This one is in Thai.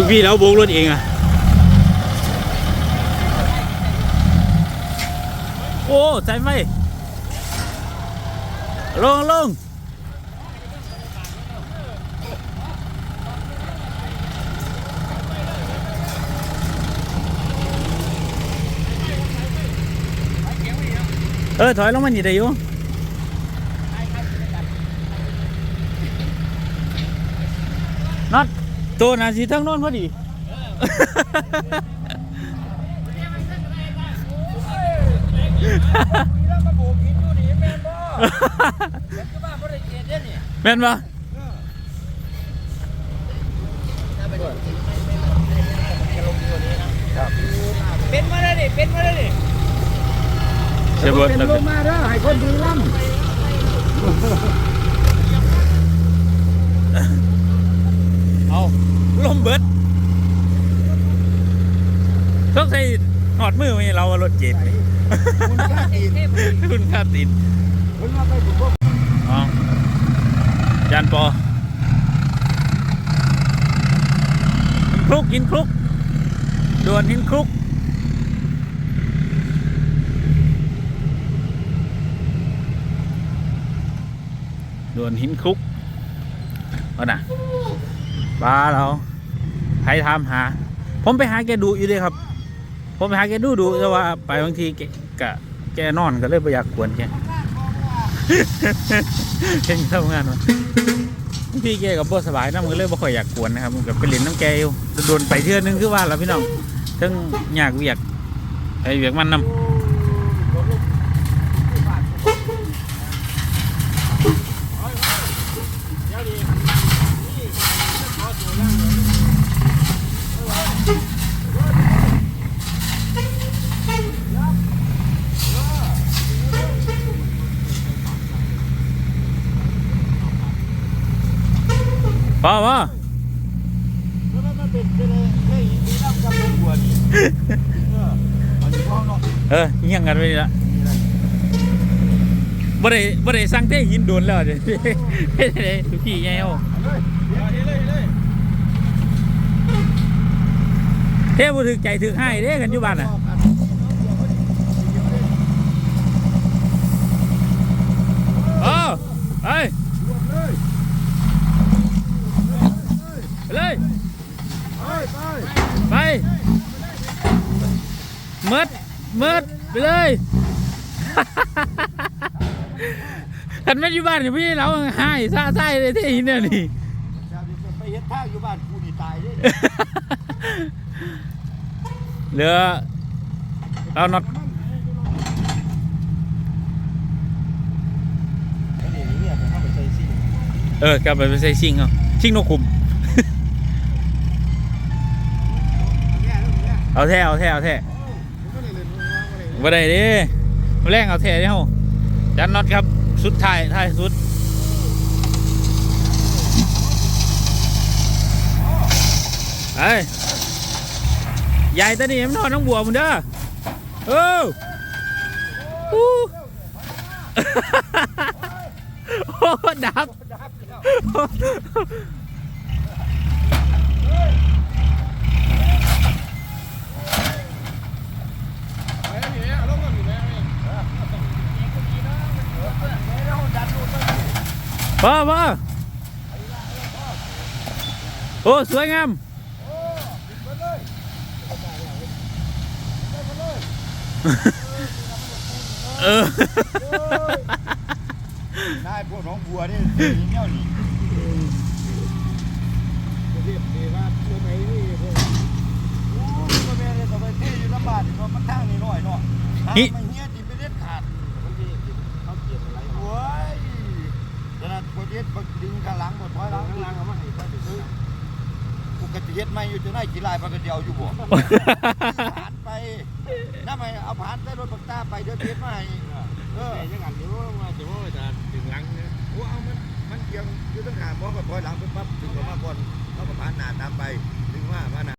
ลูกพี่แล้วโบกรถเองอะโอ้ใจไหมลงลงเออ ถอยลงมาหนีได้อยู่น็อต ตัวนาสีทั้งโน้นพอดีแล้วมาโบกหินอยู่นี่แม่นบ่ฉันก็ว่าบ่ได้เกียรติเด้นี่แม่นปะเป็นมาได้ดิเป็นมาได้ดิเสียเบิร์ดเป็นแล้วลงมาเด้อให้คนดีล่เอาล มเบิร์ดต้องใส่หอดมือไหมเราอะรถเจ็ดำคุณค่าดีคุณค่าติดคุณมาไปผมบ่อ๋อจานปอหินคลุกหินคลุกด่วนหินคลุกด่วนหินคลุกเอาน่ะปลาเรา ใครทำหา ผมไปหาแกดูอยู่เลยครับ ผมไปหาแกดูดูแต่ว่าไปบางทีแกกะแกนอนก็เลยไปอยากกวนแกเห็นทำงานวะพี่แกกับบ่สบายนะมันก็เลยบ่ค่อยอยากกวนนะครับกับก็ไปเล่นน้ำแกอยู่โดนไปเทื่อนึงคือว่าแล้วพี่น้องทั้งอยากเวียกไอเวียกมันน้ำ ป้าว่ามันเป็นเป็นเฮ้ยมีน้ำกับเป็นบัวนี่เอออันนี้พ่อเนาะเออเฮี้ยงกันไปละบ่ได้บ่ได้สั่งเต้หินโดนแล้วเดี๋ยวเฮ้ยทุกพี่ไงเอาเลยเดี๋ยวเลยเลยเทบ่ถึกใจถึกให้เด้กันอยู่บ้านน่ะเออไปไปเลย ไปไปไปเมิดเมิดไปเลยกันแม่นอยู่บ้านอยู่พี่เราหายซาไส้เลยที่หินเนี่ยนี่ไปเฮ็ดทางอยู่บ้านกูนี่ตายเด้เหลือเอาน็อตไอ้นี่เนี่ยจะเข้าไปใส่ซิ่งเออกลับไปไปใส่ชิงเอาชิงนกขุม เอาแท้เอาแท้เอาแท้บ่ได้ดิมาแรงเอาแท้เด้เฮาจันน็อตครับ สุดท้ายท้ายสุดไอ้ใหญ่ตานี่มันนอนน้องบัวมึงเด้อเอออู้โอ้ดับ พ่อพ่อโอ้ สวยงามเออนายพวกน้องบัวนี่นี่เนี่ยนี่เรียบดีว่าตัวไหนนี่พวกโอ้ยบ่แม่นเลยต่อไปเที่อยู่ลำบากนี่เพราะมันทางนี่น้อยเนาะ ฮ็ดใหม่อยู่จะได้กี่ลายปกันเอาอยู่บ่ ผ่านไปถ้าไม่เอาผ่านใส่รถบักตาไปเดี๋ยวเทสมาให้เออยังอันอยู่ว่าจะว่าจะถึงหลังเนี่ยโอ้เอามันมันเกี่ยงอยู่ตั้งหาหมอก็ถอยหลังไปปั๊บถึงก็มาก่อนเขาก็ผ่านหน้าตามไปถึงว่ามาหน้า